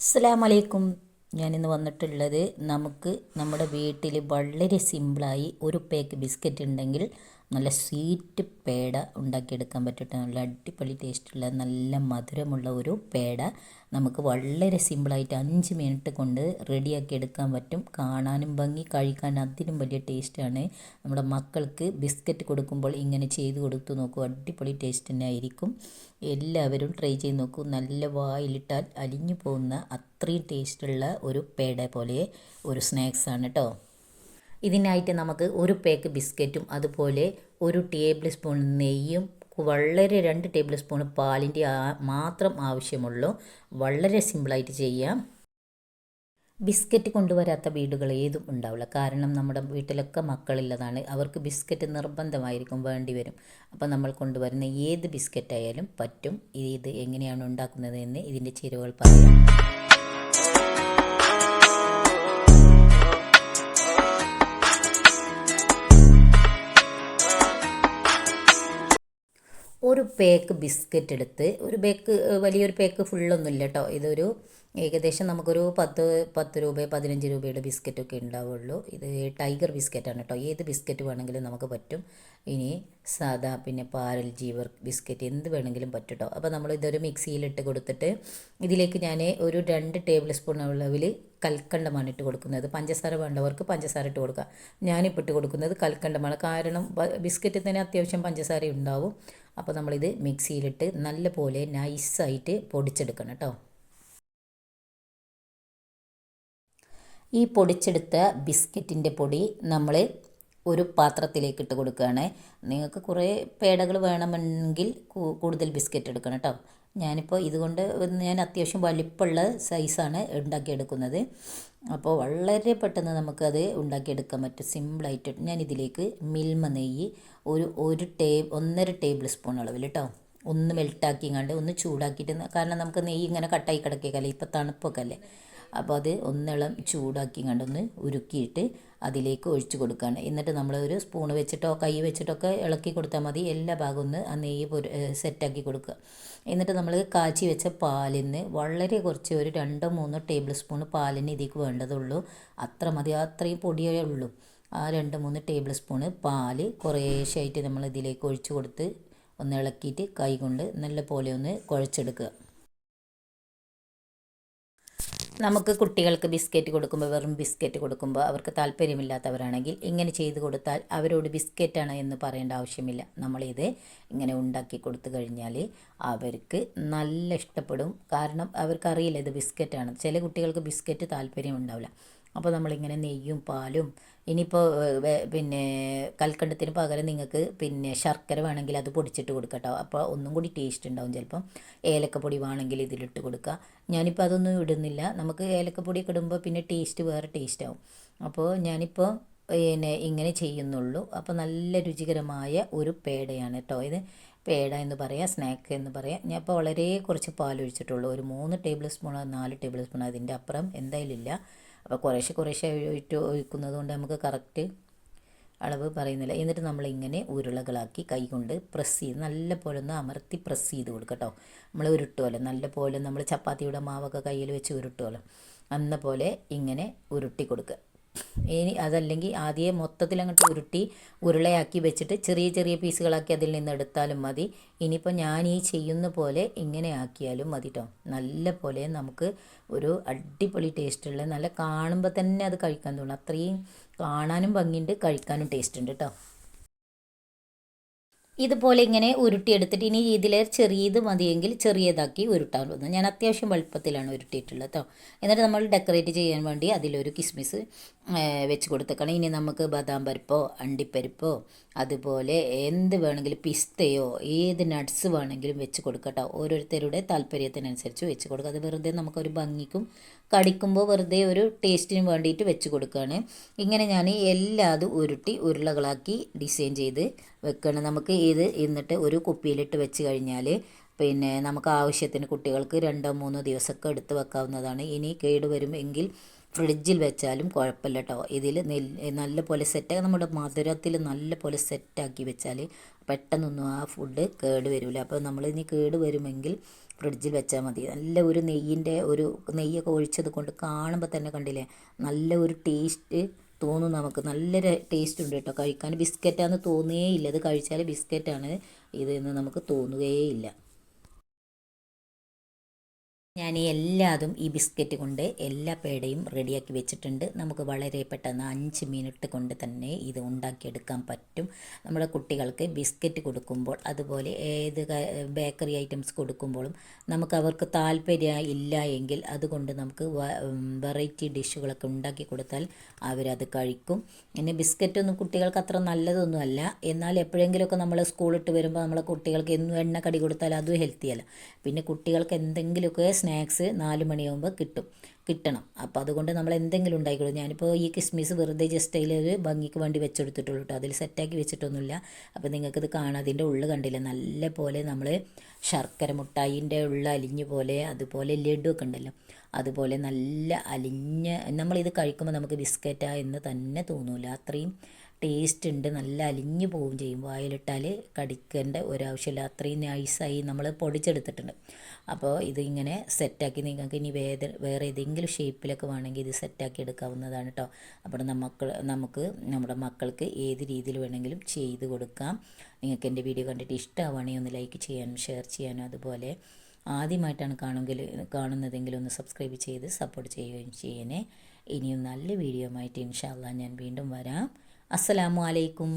അസ്സലാമു വലൈക്കും ഞാനിന്ന് വന്നിട്ടുള്ളത് നമുക്ക് നമ്മുടെ വീട്ടിൽ വളരെ സിമ്പിളായി ഒരു പേക്ക് ബിസ്ക്കറ്റ് ഉണ്ടെങ്കിൽ നല്ല സ്വീറ്റ് പേട ഉണ്ടാക്കിയെടുക്കാൻ പറ്റട്ടെ നല്ല അടിപൊളി ടേസ്റ്റുള്ള നല്ല മധുരമുള്ള ഒരു പേട നമുക്ക് വളരെ സിമ്പിളായിട്ട് അഞ്ച് മിനിറ്റ് കൊണ്ട് റെഡിയാക്കി എടുക്കാൻ പറ്റും. കാണാനും ഭംഗി കഴിക്കാൻ അതിനും വലിയ ടേസ്റ്റാണ്. നമ്മുടെ മക്കൾക്ക് ബിസ്ക്കറ്റ് കൊടുക്കുമ്പോൾ ഇങ്ങനെ ചെയ്ത് കൊടുത്തു നോക്കൂ അടിപൊളി ടേസ്റ്റ് തന്നെ ആയിരിക്കും. എല്ലാവരും ട്രൈ ചെയ്ത് നോക്കൂ. നല്ല വായിലിട്ടാൽ അലിഞ്ഞു പോകുന്ന അത്രയും ടേസ്റ്റുള്ള ഒരു പേട പോലെ ഒരു സ്നാക്സാണ് കേട്ടോ. ഇതിനായിട്ട് നമുക്ക് ഒരു പാക്ക് ബിസ്ക്കറ്റും അതുപോലെ ഒരു ടേബിൾ സ്പൂൺ നെയ്യും വളരെ രണ്ട് ടേബിൾ സ്പൂൺ പാലിന്റെ മാത്രം ആവശ്യമുള്ളൂ. വളരെ സിമ്പിളായിട്ട് ചെയ്യാം. ബിസ്ക്കറ്റ് കൊണ്ടുവരാത്ത വീടുകൾ ഏതും ഉണ്ടാവില്ല. കാരണം നമ്മുടെ വീട്ടിലൊക്കെ മക്കളുള്ളതാണ് അവർക്ക് ബിസ്ക്കറ്റ് നിർബന്ധമായിരിക്കും വേണ്ടി വരും. അപ്പോൾ നമ്മൾ കൊണ്ടുവരുന്ന ഏത് ബിസ്ക്കറ്റ് ആയാലും പറ്റും. ഇത് എങ്ങനെയാണ് ഉണ്ടാക്കുന്നത് എന്ന് ഇതിന്റെ ചേരുവകൾ പറയാം. ഒരു പേക്ക് ബിസ്ക്കറ്റ് എടുത്ത് ഒരു പേക്ക് വലിയൊരു പേക്ക് ഫുള്ളൊന്നുമില്ല കേട്ടോ ഇതൊരു ഏകദേശം നമുക്കൊരു പത്ത് പത്ത് രൂപ പതിനഞ്ച് രൂപയുടെ ബിസ്ക്കറ്റൊക്കെ ഉണ്ടാവുള്ളൂ. ഇത് ടൈഗർ ബിസ്ക്കറ്റാണ് കേട്ടോ ഏത് ബിസ്ക്കറ്റ് വേണമെങ്കിലും നമുക്ക് പറ്റും. ഇനി സാദാ പിന്നെ പാരൽ ജീവർ ബിസ്ക്കറ്റ് എന്ത് വേണമെങ്കിലും പറ്റും കേട്ടോ അപ്പോൾ നമ്മൾ ഇതൊരു മിക്സിയിലിട്ട് കൊടുത്തിട്ട് ഇതിലേക്ക് ഞാൻ ഒരു രണ്ട് ടേബിൾ സ്പൂൺ അളവിൽ കൽക്കണ്ടമാണ് ഇട്ട് കൊടുക്കുന്നത്. പഞ്ചസാര വേണ്ടവർക്ക് പഞ്ചസാര ഇട്ട് കൊടുക്കുക ഞാനിപ്പോൾ ഇട്ട് കൊടുക്കുന്നത് കൽക്കണ്ടമാണ്. കാരണം ബിസ്ക്കറ്റിൽ തന്നെ അത്യാവശ്യം പഞ്ചസാര ഉണ്ടാവും അപ്പോൾ നമ്മളിത് മിക്സിയിലിട്ട് നല്ല പോലെ നൈസായിട്ട് പൊടിച്ചെടുക്കണം കേട്ടോ ഈ പൊടിച്ചെടുത്ത ബിസ്ക്കറ്റിന്റെ പൊടി നമ്മൾ ഒരു പാത്രത്തിലേക്ക് ഇട്ട് കൊടുക്കുകയാണ്. നിങ്ങൾക്ക് കുറേ പേടകൾ വേണമെങ്കിൽ കൂടുതൽ ബിസ്ക്കറ്റ് എടുക്കണം കേട്ടോ. ഞാനിപ്പോൾ ഇതുകൊണ്ട് ഞാൻ അത്യാവശ്യം വലിപ്പമുള്ള സൈസാണ് ഉണ്ടാക്കിയെടുക്കുന്നത്. അപ്പോൾ വളരെ പെട്ടെന്ന് നമുക്കത് ഉണ്ടാക്കിയെടുക്കാൻ പറ്റും. സിമ്പിളായിട്ട് ഞാൻ ഇതിലേക്ക് മിൽമ നെയ്യ് ഒരു ഒരു ടേ ഒന്നര ടേബിൾ സ്പൂൺ അളവിൽ കേട്ടോ. ഒന്ന് മെൽട്ടാക്കിങ്ങാണ്ട് ഒന്ന് ചൂടാക്കിയിട്ട് കാരണം നമുക്ക് നെയ്യ് ഇങ്ങനെ കട്ടായി കിടക്കിയല്ലേ ഇപ്പോൾ തണുപ്പൊക്കെ അല്ലേ? അപ്പോൾ അത് ഒന്നിളം ചൂടാക്കി കണ്ടൊന്ന് ഉരുക്കിയിട്ട് അതിലേക്ക് ഒഴിച്ചു കൊടുക്കുകയാണ് എന്നിട്ട് നമ്മൾ ഒരു സ്പൂൺ വെച്ചിട്ടോ കൈ വെച്ചിട്ടൊക്കെ ഇളക്കി കൊടുത്താൽ മതി. എല്ലാ ഭാഗവും ഒന്ന് ആ നെയ്യ് പൊരു സെറ്റാക്കി കൊടുക്കുക. എന്നിട്ട് നമ്മൾ കാച്ചി വെച്ച പാലിന് വളരെ കുറച്ച് ഒരു രണ്ടോ മൂന്നോ ടേബിൾ സ്പൂൺ പാലിന് ഇതിലേക്ക് വേണ്ടതുള്ളൂ. അത്ര മതി. അത്രയും പൊടിയേ ഉള്ളൂ. ആ രണ്ട് മൂന്ന് ടേബിൾ സ്പൂണ് പാൽ കുറേശ്ശായിട്ട് നമ്മൾ ഇതിലേക്ക് ഒഴിച്ചു കൊടുത്ത് ഒന്ന് ഇളക്കിയിട്ട് കൈ കൊണ്ട് നല്ല പോലെ ഒന്ന് കുഴച്ചെടുക്കുക. നമുക്ക് കുട്ടികൾക്ക് ബിസ്ക്കറ്റ് കൊടുക്കുമ്പോൾ വെറും ബിസ്ക്കറ്റ് കൊടുക്കുമ്പോൾ അവർക്ക് താല്പര്യമില്ലാത്തവരാണെങ്കിൽ ഇങ്ങനെ ചെയ്ത് കൊടുത്താൽ അവരോട് ബിസ്ക്കറ്റാണ് എന്ന് പറയേണ്ട ആവശ്യമില്ല. നമ്മളിത് ഇങ്ങനെ ഉണ്ടാക്കി കൊടുത്തു കഴിഞ്ഞാൽ അവർക്ക് നല്ല ഇഷ്ടപ്പെടും. കാരണം അവർക്കറിയില്ല ഇത് ബിസ്ക്കറ്റാണ് ചില കുട്ടികൾക്ക് ബിസ്ക്കറ്റ് താല്പര്യം ഉണ്ടാവില്ല അപ്പോൾ നമ്മളിങ്ങനെ നെയ്യും പാലും ഇനിയിപ്പോൾ പിന്നെ കൽക്കണ്ടത്തിന് പകരം നിങ്ങൾക്ക് പിന്നെ ശർക്കര വേണമെങ്കിൽ അത് പൊടിച്ചിട്ട് കൊടുക്കട്ടോ. അപ്പോൾ ഒന്നും കൂടി ടേസ്റ്റ് ഉണ്ടാവും ചിലപ്പം. ഏലക്കപ്പൊടി വേണമെങ്കിൽ ഇതിലിട്ട് കൊടുക്കുക. ഞാനിപ്പോൾ അതൊന്നും ഇടുന്നില്ല. നമുക്ക് ഏലക്കപ്പൊടിയൊക്കെ ഇടുമ്പോൾ പിന്നെ ടേസ്റ്റ് വേറെ ടേസ്റ്റ് ആവും. അപ്പോൾ ഞാനിപ്പോൾ പിന്നെ ഇങ്ങനെ ചെയ്യുന്നുള്ളൂ. അപ്പോൾ നല്ല രുചികരമായ ഒരു പേടയാണ് കേട്ടോ ഇത് പേട എന്ന് പറയാം സ്നാക്ക് എന്ന് പറയാം. ഞാൻ ഇപ്പോൾ വളരെ കുറച്ച് പാൽ ഒഴിച്ചിട്ടുള്ളൂ ഒരു മൂന്ന് ടേബിൾ സ്പൂൺ നാല് ടേബിൾ സ്പൂൺ അതിന്റെ അപ്പുറം എന്തായാലും ഇല്ല. അപ്പോൾ കുറേശ്ശെ കുറേശ്ശെ ഇട്ട് ഒഴിക്കുന്നത് കൊണ്ട് നമുക്ക് കറക്റ്റ് അളവ് പറയുന്നില്ല. എന്നിട്ട് നമ്മളിങ്ങനെ ഉരുളകളാക്കി കൈ കൊണ്ട് പ്രസ് ചെയ്ത് നല്ല പോലെ ഒന്ന് അമർത്തി പ്രസ് ചെയ്ത് കൊടുക്കുക കേട്ടോ നമ്മൾ ഉരുട്ടുമല്ലോ നല്ല പോലെ നമ്മൾ ചപ്പാത്തിയുടെ മാവൊക്കെ കയ്യിൽ വെച്ച് ഉരുട്ടുമല്ലോ അന്ന പോലെ ഇങ്ങനെ ഉരുട്ടി കൊടുക്കുക ഇനി അതല്ലെങ്കിൽ ആദ്യം മൊത്തത്തിൽ അങ്ങോട്ട് ഉരുട്ടി ഉരുളയാക്കി വെച്ചിട്ട് ചെറിയ ചെറിയ പീസുകളാക്കി അതിൽ നിന്ന് എടുത്താലും മതി. ഇനിയിപ്പോൾ ഞാൻ ഈ ചെയ്യുന്ന പോലെ ഇങ്ങനെ ആക്കിയാലും മതി കേട്ടോ നല്ല പോലെ നമുക്ക് ഒരു അടിപൊളി ടേസ്റ്റുള്ള നല്ല കാണുമ്പോൾ തന്നെ അത് കഴിക്കാൻ തോന്നും. അത്രയും കാണാനും ഭംഗിയുണ്ട് കഴിക്കാനും ടേസ്റ്റ് ഉണ്ട് കേട്ടോ ഇതുപോലെ ഇങ്ങനെ ഉരുട്ടിയെടുത്തിട്ട് ഇനി ഇതിൽ ചെറിയത് മതിയെങ്കിൽ ചെറിയതാക്കി ഉരുട്ടാൻ പോകുന്നത് ഞാൻ അത്യാവശ്യം വലുപ്പത്തിലാണ് ഉരുട്ടിയിട്ടുള്ളത് കേട്ടോ എന്നിട്ട് നമ്മൾ ഡെക്കറേറ്റ് ചെയ്യാൻ വേണ്ടി അതിലൊരു കിസ്മിസ് വെച്ച് കൊടുത്തേക്കണം. ഇനി നമുക്ക് ബദാം പരിപ്പോ അണ്ടിപ്പരിപ്പോ അതുപോലെ എന്ത് വേണമെങ്കിലും പിസ്തയോ ഏത് നട്ട്സ് വേണമെങ്കിലും വെച്ച് കൊടുക്കട്ടോ. ഓരോരുത്തരുടെ താല്പര്യത്തിനനുസരിച്ച് വെച്ച് കൊടുക്കുക. അത് വെറുതെ നമുക്കൊരു ഭംഗിക്കും കടിക്കുമ്പോൾ വെറുതെ ഒരു ടേസ്റ്റിന് വേണ്ടിയിട്ട് വെച്ച് കൊടുക്കുകയാണ്. ഇങ്ങനെ ഞാൻ എല്ലാതും ഉരുട്ടി ഉരുളകളാക്കി ഡിസൈൻ ചെയ്ത് വെക്കണം നമുക്ക് ഇത് എന്നിട്ട് ഒരു കുപ്പിയിലിട്ട് വെച്ച് കഴിഞ്ഞാൽ പിന്നെ നമുക്ക് ആവശ്യത്തിന് കുട്ടികൾക്ക് രണ്ടോ മൂന്നോ ദിവസമൊക്കെ എടുത്ത് വെക്കാവുന്നതാണ്. ഇനി കേട് വരുമെങ്കിൽ ഫ്രിഡ്ജിൽ വെച്ചാലും കുഴപ്പമില്ല കേട്ടോ ഇതിൽ നല്ല പോലെ സെറ്റാക്കി നമ്മുടെ മധുരത്തിൽ നല്ല പോലെ സെറ്റാക്കി വെച്ചാൽ പെട്ടെന്നൊന്നും ആ ഫുഡ് കേട് വരില്ല അപ്പോൾ നമ്മൾ ഇനി കേട് വരുമെങ്കിൽ ഫ്രിഡ്ജിൽ വെച്ചാൽ മതി. നല്ല ഒരു നെയ്യിന്റെ ഒരു നെയ്യൊക്കെ ഒഴിച്ചത് കൊണ്ട് കാണുമ്പോൾ തന്നെ കണ്ടില്ലേ? നല്ല ഒരു ടേസ്റ്റ് തോന്നും നമുക്ക്. നല്ലൊരു ടേസ്റ്റ് ഉണ്ട് കേട്ടോ. കഴിക്കാൻ ബിസ്ക്കറ്റാന്ന് തോന്നുകയേയില്ല ഇത് കഴിച്ചാൽ ബിസ്ക്കറ്റാണ് ഇതെന്ന് നമുക്ക് തോന്നുകയേയില്ല ഞാൻ എല്ലാതും ഈ ബിസ്ക്കറ്റ് കൊണ്ട് എല്ലാ പേടയും റെഡിയാക്കി വെച്ചിട്ടുണ്ട്. നമുക്ക് വളരെ പെട്ടെന്ന് അഞ്ച് മിനിറ്റ് കൊണ്ട് തന്നെ ഇത് ഉണ്ടാക്കിയെടുക്കാൻ പറ്റും. നമ്മുടെ കുട്ടികൾക്ക് ബിസ്ക്കറ്റ് കൊടുക്കുമ്പോൾ അതുപോലെ ഏത് ബേക്കറി ഐറ്റംസ് കൊടുക്കുമ്പോഴും നമുക്ക് അവർക്ക് താല്പര്യം ഇല്ല എങ്കിൽ അതുകൊണ്ട് നമുക്ക് വെറൈറ്റി ഡിഷുകളൊക്കെ ഉണ്ടാക്കി കൊടുത്താൽ അവരത് കഴിക്കും. പിന്നെ ബിസ്ക്കറ്റൊന്നും കുട്ടികൾക്ക് അത്ര നല്ലതൊന്നുമല്ല. എന്നാൽ എപ്പോഴെങ്കിലുമൊക്കെ നമ്മൾ സ്കൂളിട്ട് വരുമ്പോൾ നമ്മളെ കുട്ടികൾക്ക് എന്നും എണ്ണ കടി കൊടുത്താൽ അതും ഹെൽത്തിയല്ല. പിന്നെ കുട്ടികൾക്ക് എന്തെങ്കിലുമൊക്കെ സ്നാക്സ് നാല് മണിയാകുമ്പോൾ കിട്ടും. കിട്ടണം. അപ്പോൾ അതുകൊണ്ട് നമ്മൾ എന്തെങ്കിലും ഉണ്ടായിക്കോളൂ ഞാനിപ്പോൾ ഈ കിസ്മിസ് വെറുതെ ജസ്റ്റ് അതിൽ ഒരു ഭംഗിക്ക് വേണ്ടി വെച്ചെടുത്തിട്ടുള്ളൂ കേട്ടോ അതിൽ സെറ്റാക്കി വെച്ചിട്ടൊന്നുമില്ല. അപ്പോൾ നിങ്ങൾക്കിത് കാണാം. അതിന്റെ ഉള്ളു കണ്ടില്ല? നല്ല പോലെ നമ്മൾ ശർക്കര മുട്ടായിന്റെ ഉള്ള അലിഞ്ഞ് പോലെ അതുപോലെ ലഡു ഒക്കെ ഉണ്ടല്ലോ? അതുപോലെ നല്ല അലിഞ്ഞ് നമ്മളിത് കഴിക്കുമ്പോൾ നമുക്ക് ബിസ്ക്കറ്റാ എന്ന് തന്നെ തോന്നൂല. അത്രയും ടേസ്റ്റ് ഉണ്ട് നല്ല അലിഞ്ഞു പോവുകയും ചെയ്യും. വായിലിട്ടാൽ കടിക്കേണ്ട ഒരാവശ്യമില്ല. അത്രയും നൈസായി നമ്മൾ പൊടിച്ചെടുത്തിട്ടുണ്ട്. അപ്പോൾ ഇതിങ്ങനെ സെറ്റാക്കി നിങ്ങൾക്ക് ഇനി വേദ വേറെ ഏതെങ്കിലും ഷേപ്പിലൊക്കെ വേണമെങ്കിൽ ഇത് സെറ്റാക്കി എടുക്കാവുന്നതാണ് കേട്ടോ അപ്പോൾ നമുക്ക് നമുക്ക് നമ്മുടെ മക്കൾക്ക് ഏത് രീതിയിൽ വേണമെങ്കിലും ചെയ്ത് കൊടുക്കാം. നിങ്ങൾക്ക് എന്റെ വീഡിയോ കണ്ടിട്ട് ഇഷ്ടമാവുകയാണെങ്കിൽ ഒന്ന് ലൈക്ക് ചെയ്യാനും ഷെയർ ചെയ്യാനും അതുപോലെ ആദ്യമായിട്ടാണ് കാണുമെങ്കിൽ കാണുന്നതെങ്കിൽ ഒന്ന് സബ്സ്ക്രൈബ് ചെയ്ത് സപ്പോർട്ട് ചെയ്യുകയും ചെയ്യണേ. ഇനിയും നല്ല വീഡിയോ ആയിട്ട് ഇൻഷാല്ല ഞാൻ വീണ്ടും വരാം. അസ്സലാമു അലൈക്കും.